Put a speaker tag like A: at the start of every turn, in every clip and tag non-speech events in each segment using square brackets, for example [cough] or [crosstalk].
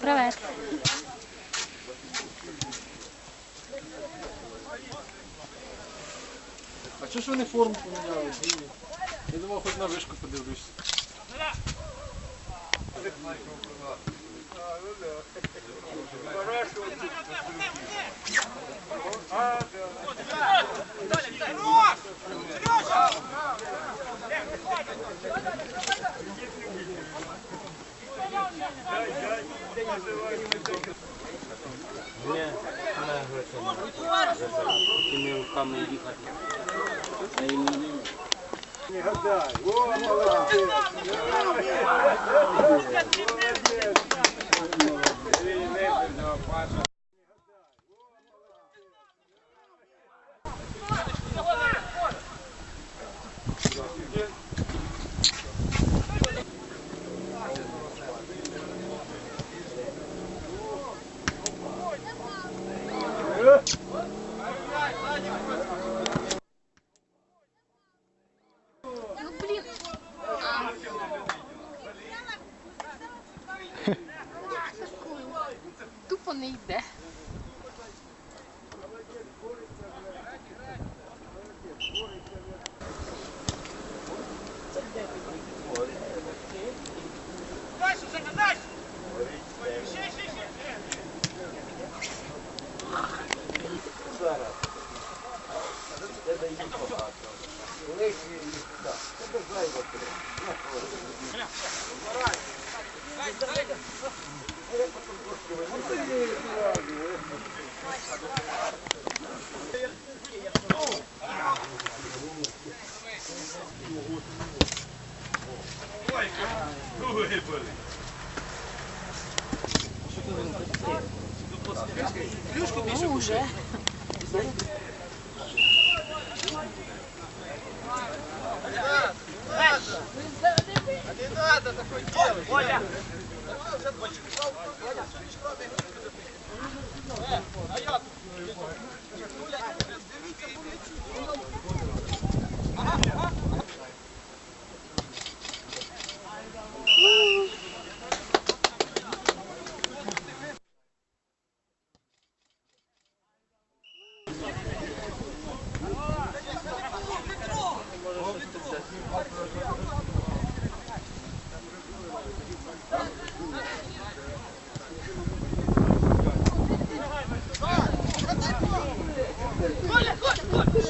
A: Привет.
B: А чого ж вони форму поміняли? Я думав, хоч на вишку подивлюсь. Не, не гроші. Такими руками їхати. А їм не [laughs]
A: Не зараз. Тебе їх багато. Лиш їх так. Тебе зайво Ой, круги були. Плюшку ну, більше гадай. О, молодець. Ну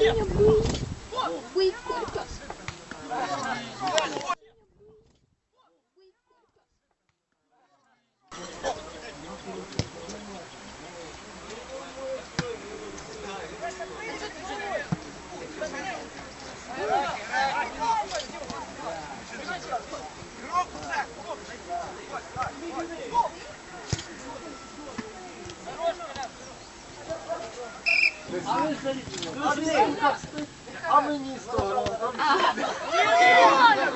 A: блін.
B: А мы не сторону.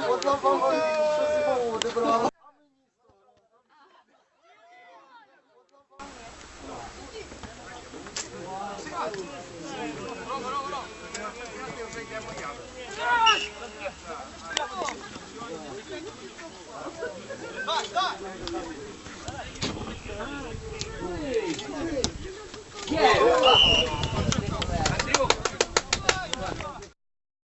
B: Вот нам помогли, что зимового добрала. Yeah!